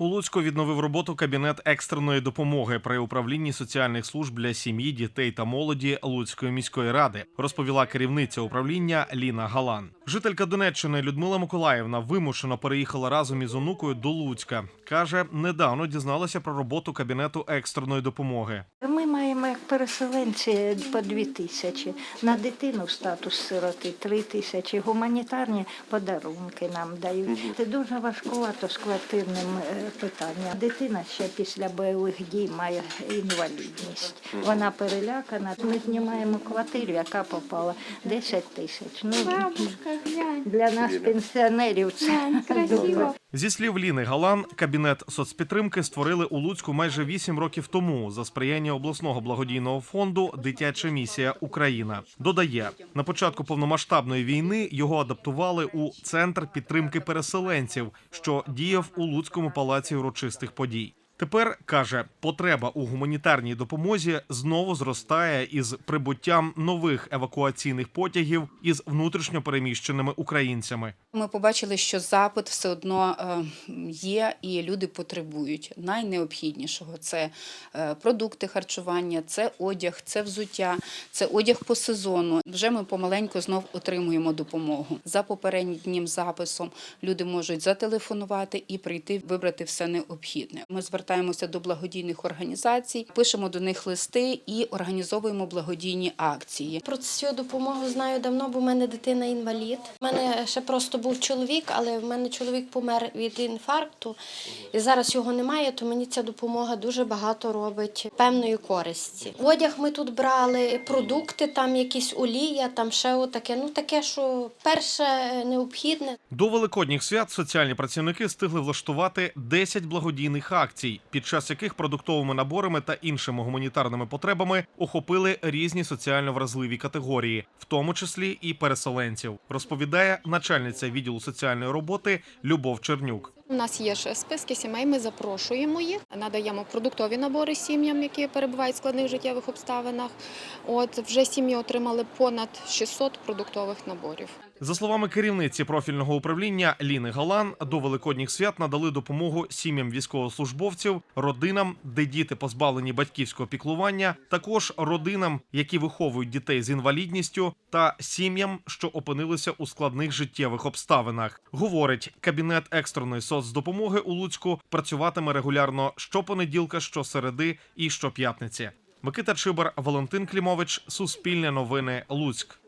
У Луцьку відновив роботу кабінет екстреної допомоги при управлінні соціальних служб для сім'ї, дітей та молоді Луцької міської ради, розповіла керівниця управління Ліна Галан. Жителька Донеччини Людмила Миколаївна вимушено переїхала разом із онукою до Луцька. каже, недавно дізналася про роботу кабінету екстреної допомоги. Ми маємо переселенці по дві тисячі. На дитину статус сироти три тисячі. Гуманітарні подарунки нам дають. Це дуже важкувато з квартирним е, питанням. Дитина ще після бойових дій має інвалідність. Вона перелякана. Ми знімаємо квартиру, яка попала 10 тисяч. Ну, Бабушка, глянь. для нас, пенсіонерів, це красиво. Зі слів Ліни Галан, кабінет соцпідтримки створили у Луцьку майже вісім років тому за сприяння обласного благодійного фонду Дитяча місія Україна. Додає, на початку повномасштабної війни його адаптували у центр підтримки переселенців, що діяв у Луцькому палаці урочистих подій. Тепер каже, потреба у гуманітарній допомозі знову зростає із прибуттям нових евакуаційних потягів із внутрішньо переміщеними українцями. Ми побачили, що запит все одно е, є, і люди потребують найнеобхіднішого: це е, продукти харчування, це одяг, це взуття, це одяг по сезону. Вже ми помаленьку знов отримуємо допомогу. За попереднім записом люди можуть зателефонувати і прийти вибрати все необхідне. Ми звертаємося до благодійних організацій, пишемо до них листи і організовуємо благодійні акції. Про цю допомогу знаю давно, бо в мене дитина інвалід. У мене ще просто був чоловік, але в мене чоловік помер від інфаркту, і зараз його немає, то мені ця допомога дуже багато робить певної користі. Одяг ми тут брали, продукти, там якісь олія, там ще отаке. Ну таке, що перше необхідне. До великодніх свят соціальні працівники встигли влаштувати 10 благодійних акцій, під час яких продуктовими наборами та іншими гуманітарними потребами охопили різні соціально вразливі категорії, в тому числі і переселенців, розповідає начальниця відділу соціальної роботи Любов Чернюк. У нас є ж списки сімей. Ми запрошуємо їх, надаємо продуктові набори сім'ям, які перебувають в складних життєвих обставинах. От вже сім'ї отримали понад 600 продуктових наборів. За словами керівниці профільного управління Ліни Галан, до великодніх свят надали допомогу сім'ям військовослужбовців, родинам, де діти позбавлені батьківського піклування, також родинам, які виховують дітей з інвалідністю, та сім'ям, що опинилися у складних життєвих обставинах. Говорить, кабінет екстреної соцдопомоги у Луцьку працюватиме регулярно щопонеділка, щосереди і щоп'ятниці. Микита Чибар, Валентин Клімович, Суспільне новини, Луцьк.